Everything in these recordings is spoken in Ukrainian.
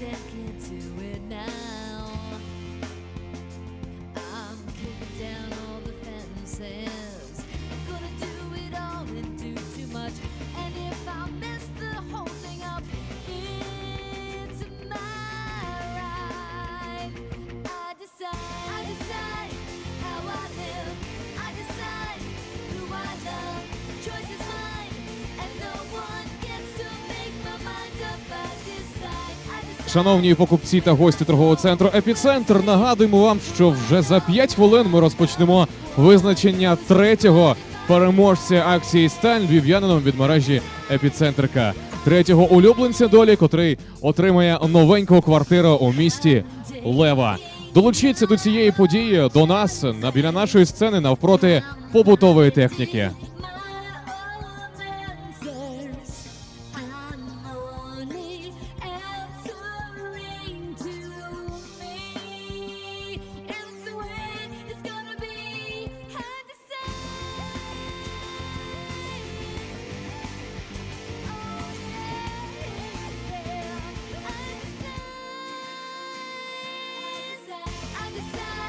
that can't do it now. Шановні покупці та гості торгового центру Епіцентр, нагадуємо вам, що вже за 5 хвилин ми розпочнемо визначення третього переможця акції Стань львів'янином від мережі Епіцентрика. Третього улюбленця долі, котрий отримає новеньку квартиру у місті Лева. Долучіться до цієї події до нас на біля нашої сцени навпроти побутової техніки. さ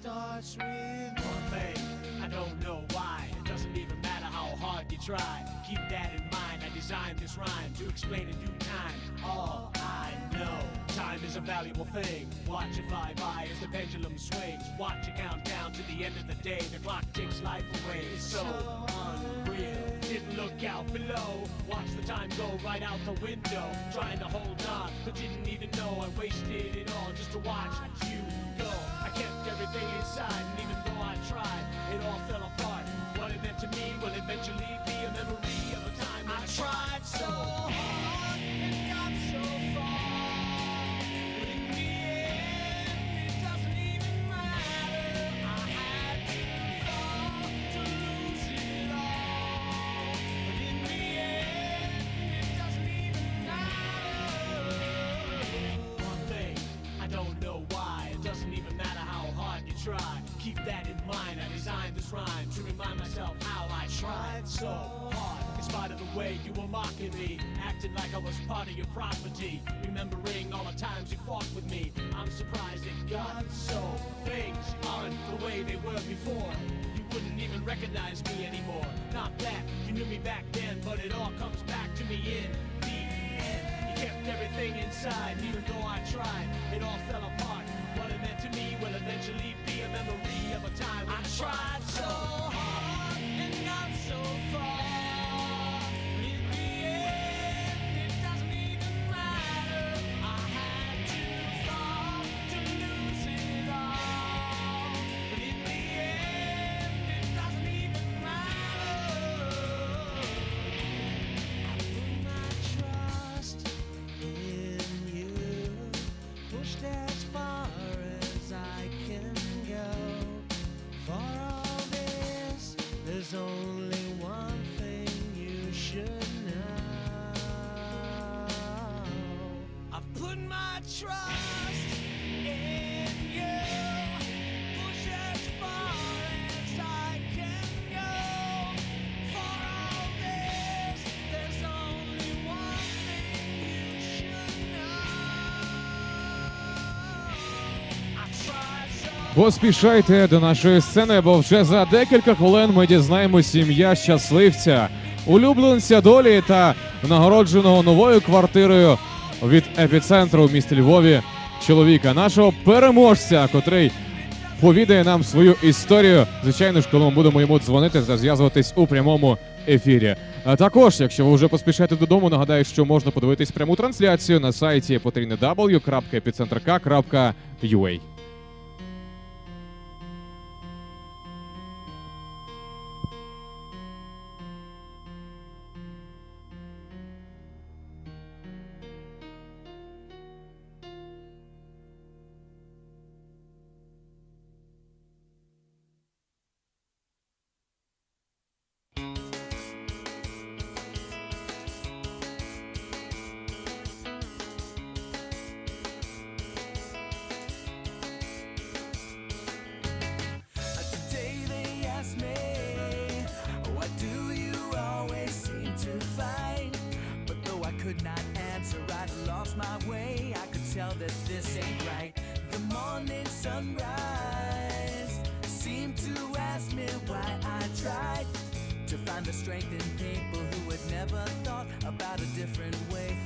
starts with one thing. I don't know why. It doesn't even matter how hard you try. Keep that in mind. I designed this rhyme to explain in due time. All I know. Time is a valuable thing. Watch it fly by as the pendulum swings. Watch it count down to the end of the day. The clock takes life away. It's so unreal. Didn't look out below. Watch the time go right out the window. Trying to hold on, but didn't even know I wasted it all just to watch you everything inside, and even though I tried, it all fell apart. What it meant to me will eventually be a memory of a time I tried so hard to remind myself how I tried so hard. In spite of the way you were mocking me, acting like I was part of your property. Remembering all the times you fought with me. I'm surprised it got so. Things aren't the way they were before. You wouldn't even recognize me anymore. Not that you knew me back then, but it all comes back to me in the end. You kept everything inside, even though I tried, it all fell apart. What it meant to me will eventually be a memory of a time I tried so hard Поспішайте до нашої сцени, бо вже за декілька хвилин ми дізнаємось ім'я щасливця, улюбленця долі та нагородженого новою квартирою від епіцентру в місті Львові чоловіка, нашого переможця, котрий повідає нам свою історію. Звичайно ж, коли ми будемо йому дзвонити та зв'язуватись у прямому ефірі. А також, якщо ви вже поспішаєте додому, нагадаю, що можна подивитись пряму трансляцію на сайті www.epicentrk.ua. could not answer, I'd lost my way. I could tell that this ain't right. The morning sunrise seemed to ask me why I tried to find the strength in people who had never thought about a different way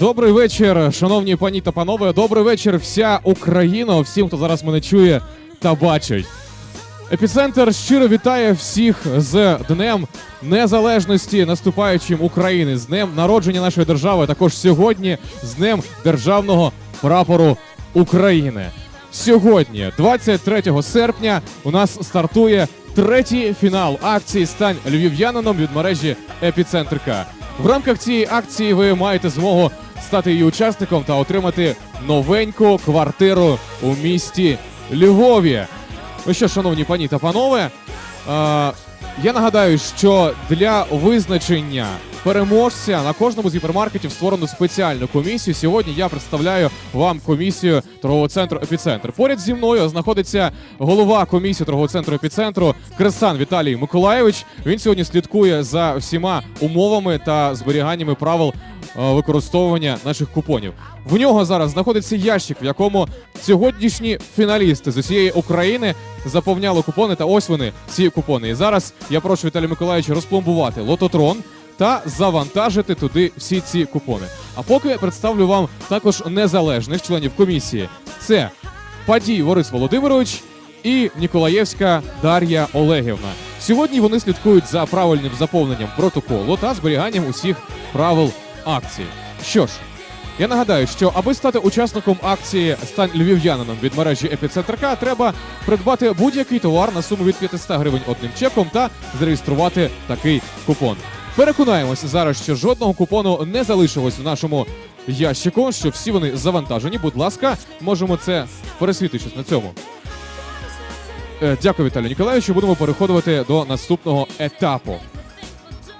Добрий вечір, шановні пані та панове. Добрий вечір, вся Україна, всім, хто зараз мене чує та бачить. Епіцентр щиро вітає всіх з Днем Незалежності, наступаючим України, з днем народження нашої держави. Також сьогодні з Днем Державного прапору України. Сьогодні, 23 серпня, у нас стартує третій фінал акції Стань львів'янином від мережі Епіцентр. В рамках цієї акції ви маєте змогу стати її учасником та отримати новеньку квартиру у місті Львові. Ну що, шановні пані та панове, е, я нагадаю, що для визначення переможця на кожному з гіпермаркетів створено спеціальну комісію. Сьогодні я представляю вам комісію торгового центру Епіцентр. Поряд зі мною знаходиться голова комісії торгового центру Епіцентру Кресан Віталій Миколаєвич. Він сьогодні слідкує за всіма умовами та зберіганнями правил е, використовування наших купонів. В нього зараз знаходиться ящик, в якому сьогоднішні фіналісти з усієї України заповняли купони. Та ось вони ці купони. І зараз я прошу Віталія Миколаївича розпломбувати лототрон та завантажити туди всі ці купони. А поки представлю вам також незалежних членів комісії. Це Падій Борис Володимирович і Ніколаєвська Дар'я Олегівна. Сьогодні вони слідкують за правильним заповненням протоколу та зберіганням усіх правил акції. Що ж, я нагадаю, що аби стати учасником акції Стань львів'янином від мережі Епіцентр.К, треба придбати будь-який товар на суму від 500 гривень одним чеком та зареєструвати такий купон. Переконаємося зараз, що жодного купону не залишилось в нашому ящику, що всі вони завантажені. Будь ласка, можемо це пересвітитись на цьому. Е, Дякую, Віталію Ніколаєвичу. Будемо переходити до наступного етапу.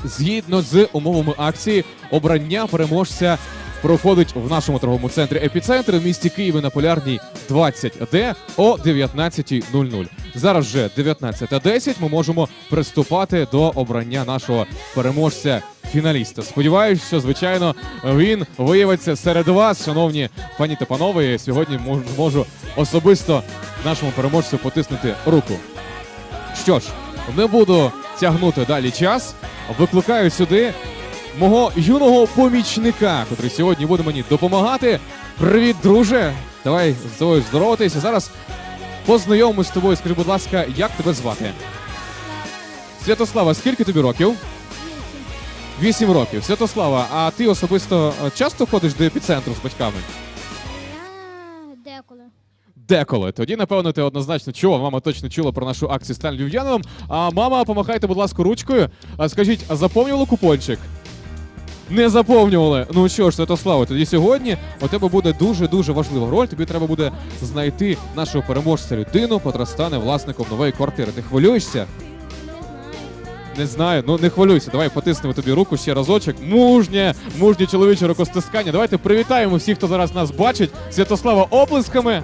Згідно з умовами акції, обрання переможця проходить в нашому торговому центрі Епіцентр в місті Києві на полярній 20Д о 19.00. Зараз вже 19.10. Ми можемо приступати до обрання нашого переможця. Фіналіста. Сподіваюсь, що звичайно він виявиться серед вас, шановні пані та панове. І Сьогодні можу особисто нашому переможцю потиснути руку. Що ж, не буду тягнути далі час. Викликаю сюди мого юного помічника, котрий сьогодні буде мені допомагати. Привіт, друже! Давай з тобою здороватися. Зараз познайомимось з тобою. Скажи, будь ласка, як тебе звати? Святослава, скільки тобі років? Вісім років. Святослава, а ти особисто е, часто ходиш до епіцентру з батьками? Деколи. Деколи. Тоді, напевно, ти однозначно чула. Мама точно чула про нашу акцію Стань Львів'янином. А мама, помахайте, будь ласка, ручкою. А скажіть, а купончик? Не заповнювали. Ну що ж, Святослава, тоді сьогодні у тебе буде дуже дуже важлива роль. Тобі треба буде знайти нашого переможця людину, котра стане власником нової квартири. Ти хвилюєшся? Не знаю, ну не хвилюйся. Давай потиснемо тобі руку ще разочок. Мужнє, мужнє чоловіче рукостискання. Давайте привітаємо всіх, хто зараз нас бачить. Святослава оплесками.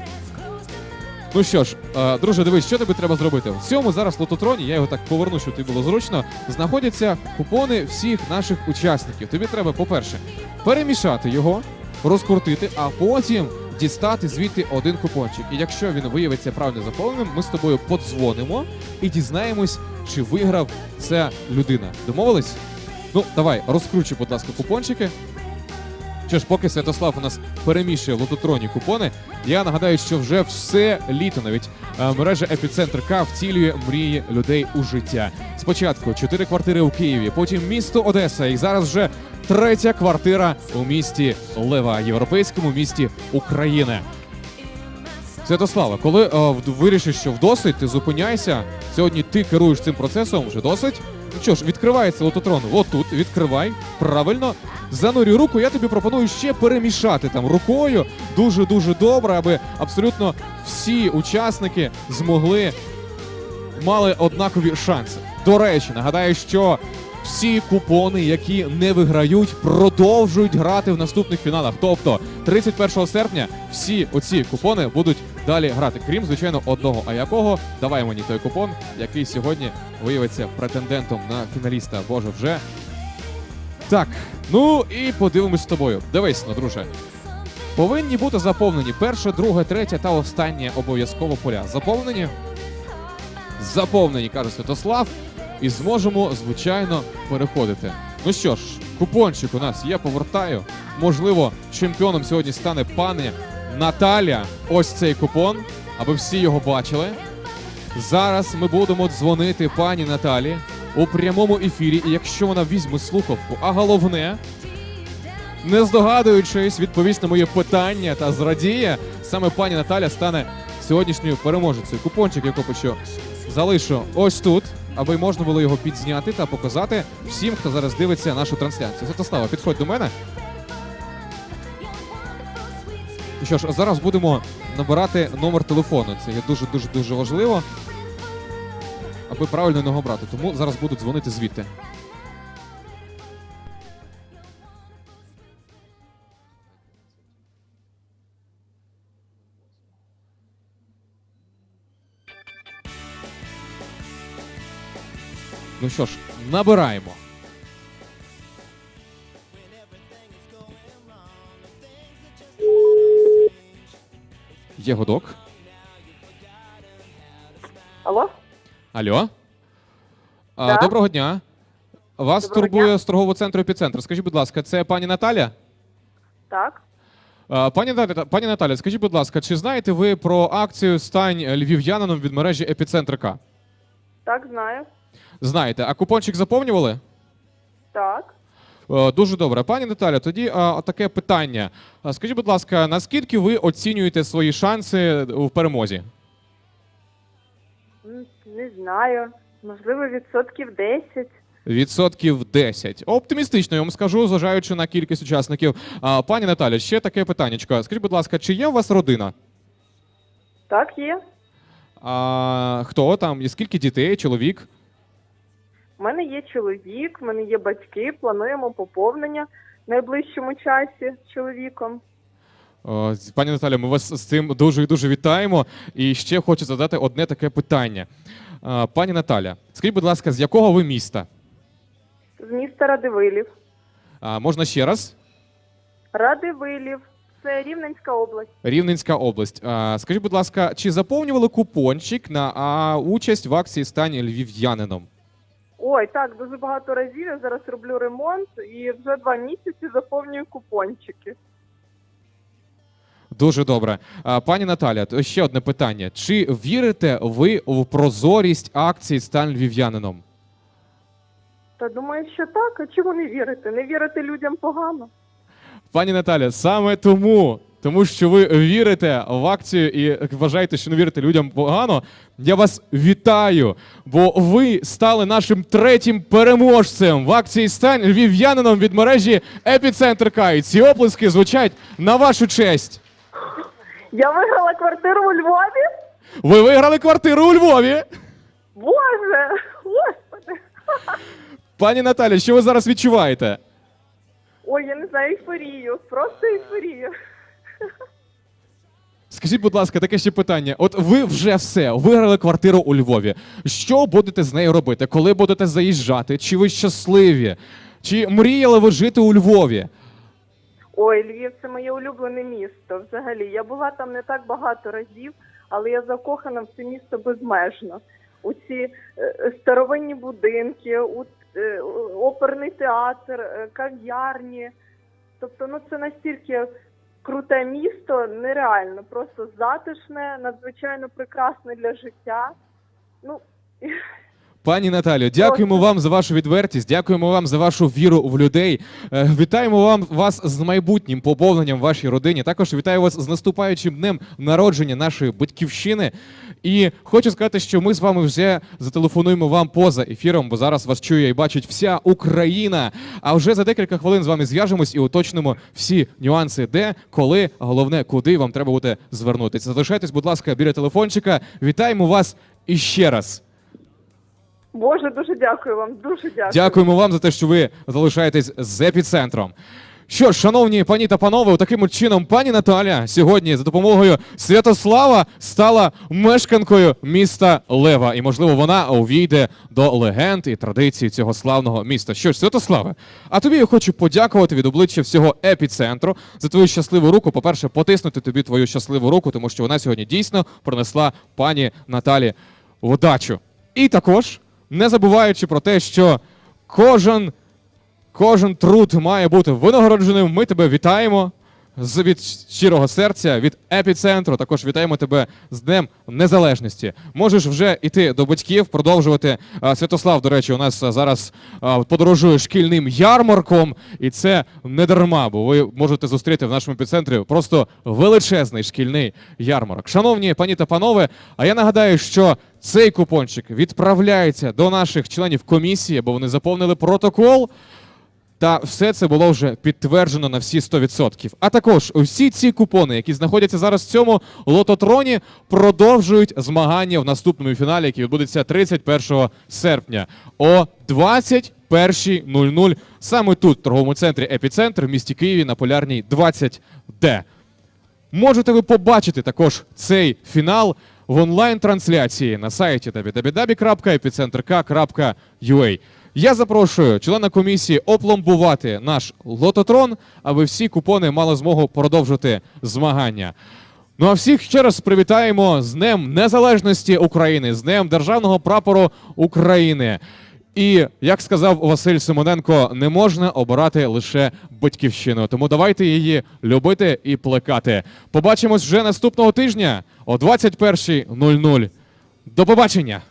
Ну що ж, е, друже, дивись, що тобі треба зробити. В цьому зараз лототроні, я його так поверну, щоб тобі було зручно. Знаходяться купони всіх наших учасників. Тобі треба, по-перше, перемішати його, розкрутити, а потім дістати звідти один купончик. І якщо він виявиться правильно заповненим, ми з тобою подзвонимо і дізнаємось, чи виграв ця людина. Домовились? Ну, давай, розкручуй, будь ласка, купончики. Що ж, поки Святослав у нас перемішує лототронні купони, я нагадаю, що вже все літо навіть е, мережа Епіцентр К втілює мрії людей у життя. Спочатку чотири квартири у Києві, потім місто Одеса, і зараз вже третя квартира у місті Лева, європейському місті України. Святослава, коли е, вд- вирішиш, що вдосить, ти зупиняйся. Сьогодні ти керуєш цим процесом, вже досить. Ну що ж, відкривається лототрон. Отут, відкривай. Правильно. Занурюй руку. Я тобі пропоную ще перемішати там рукою. Дуже дуже добре, аби абсолютно всі учасники змогли мали однакові шанси. До речі, нагадаю, що всі купони, які не виграють, продовжують грати в наступних фіналах. Тобто 31 серпня всі оці купони будуть далі грати, крім звичайно одного. А якого давай мені той купон, який сьогодні виявиться претендентом на фіналіста. Боже, вже так. Ну і подивимось з тобою. Дивись, ну, друже. Повинні бути заповнені перше, друге, третє та останнє обов'язково поля. Заповнені? Заповнені, каже Святослав, і зможемо, звичайно, переходити. Ну що ж, купончик у нас є, повертаю. Можливо, чемпіоном сьогодні стане пані Наталя. Ось цей купон, аби всі його бачили. Зараз ми будемо дзвонити пані Наталі у прямому ефірі, і якщо вона візьме слухавку, а головне, не здогадуючись, відповість на моє питання та зрадіє, саме пані Наталя стане сьогоднішньою переможецею. Купончик, я копичу, залишу ось тут. Аби можна було його підзняти та показати всім, хто зараз дивиться нашу трансляцію. Святослава, підходь до мене. І що ж, зараз будемо набирати номер телефону. Це є дуже дуже дуже важливо, аби правильно його брати. Тому зараз буду дзвонити звідти. Ну що ж, набираємо. Є годок. Алло? Алло. А, Да. Доброго дня. Вас Доброго турбує дня. з торгового центру епіцентр. Скажіть, будь ласка, це пані Наталя? Так. А, Пані Наталя, пані Наталя, скажіть, будь ласка, чи знаєте ви про акцію Стань львів'янином від мережі Епіцентр К? Так, знаю. Знаєте, а купончик заповнювали? Так. Е, Дуже добре. Пані Наталя, тоді а, таке питання. А, Скажіть, будь ласка, наскільки ви оцінюєте свої шанси в перемозі? М, Не знаю. Можливо, відсотків 10. Відсотків 10. Оптимістично, я вам скажу, зважаючи на кількість учасників. А, пані Наталя, ще таке питаннячко. Скажіть, будь ласка, чи є у вас родина? Так, є. А, хто там? І скільки дітей, чоловік? У мене є чоловік, в мене є батьки, плануємо поповнення в найближчому часі з чоловіком. О, Пані Наталя, ми вас з цим дуже і дуже вітаємо. І ще хочу задати одне таке питання. А, Пані Наталя, скажіть, будь ласка, з якого ви міста? З міста Радивилів. А, можна ще раз? Радивилів. Це Рівненська область. Рівненська область. А, скажіть, будь ласка, чи заповнювали купончик на а, участь в акції Стань львів'янином? Ой, так, дуже багато разів. Я зараз роблю ремонт і вже два місяці заповнюю купончики. Дуже добре. А, Пані Наталя, то ще одне питання. Чи вірите ви в прозорість акції Стань львів'янином? Та думаю, що так. А чому не вірити? Не вірити людям погано. Пані Наталя, саме тому, тому що ви вірите в акцію і вважаєте, що не вірите людям погано, я вас вітаю, бо ви стали нашим третім переможцем в акції Стань львів'янином від мережі Епіцентр К. І ці оплески звучать на вашу честь. Я виграла квартиру у Львові. Ви виграли квартиру у Львові. Боже, господи. Пані Наталя, що ви зараз відчуваєте? Ой, я не знаю, ейфорію. Просто ейфорію. Скажіть, будь ласка, таке ще питання. От ви вже все виграли квартиру у Львові. Що будете з нею робити? Коли будете заїжджати? Чи ви щасливі? Чи мріяли ви жити у Львові? Ой, Львів це моє улюблене місто. Взагалі, я була там не так багато разів, але я закохана в це місто безмежно. У ці е, старовинні будинки, у е, оперний театр, е, кав'ярні. Тобто, ну це настільки круте місто, нереально, просто затишне, надзвичайно прекрасне для життя. Ну Пані Наталю, дякуємо вам за вашу відвертість, дякуємо вам за вашу віру в людей. Е, Вітаємо вам вас з майбутнім поповненням в вашій родині. Також вітаю вас з наступаючим днем народження нашої батьківщини. І хочу сказати, що ми з вами вже зателефонуємо вам поза ефіром, бо зараз вас чує і бачить вся Україна. А вже за декілька хвилин з вами зв'яжемось і уточнимо всі нюанси, де, коли, а головне, куди вам треба буде звернутися. Залишайтесь, будь ласка, біля телефончика. Вітаємо вас іще раз. Боже, дуже дякую вам. Дуже дякую. Дякуємо вам за те, що ви залишаєтесь з епіцентром. Що ж, шановні пані та панове, таким чином пані Наталя сьогодні за допомогою Святослава стала мешканкою міста Лева. І, можливо, вона увійде до легенд і традицій цього славного міста. Що ж, Святославе, а тобі я хочу подякувати від обличчя всього епіцентру за твою щасливу руку. По-перше, потиснути тобі твою щасливу руку, тому що вона сьогодні дійсно принесла пані Наталі удачу. І також не забуваючи про те, що кожен, кожен труд має бути винагородженим. Ми тебе вітаємо. З від щирого серця, від епіцентру. Також вітаємо тебе з Днем Незалежності. Можеш вже йти до батьків, продовжувати. Святослав, до речі, у нас зараз подорожує шкільним ярмарком, і це не дарма, бо ви можете зустріти в нашому епіцентрі просто величезний шкільний ярмарок. Шановні пані та панове, а я нагадаю, що цей купончик відправляється до наших членів комісії, бо вони заповнили протокол. Та все це було вже підтверджено на всі 100%. А також усі ці купони, які знаходяться зараз в цьому лототроні, продовжують змагання в наступному фіналі, який відбудеться 31 серпня о 21.00 саме тут, в торговому центрі Епіцентр в місті Києві на Полярній 20Д. Можете ви побачити також цей фінал в онлайн-трансляції на сайті www.epicentr.ua. Я запрошую члена комісії опломбувати наш лототрон, аби всі купони мали змогу продовжити змагання. Ну а всіх ще раз привітаємо з Днем Незалежності України, з Днем Державного прапору України. І як сказав Василь Симоненко, не можна обирати лише батьківщину. Тому давайте її любити і плекати. Побачимось вже наступного тижня о 21.00. До побачення!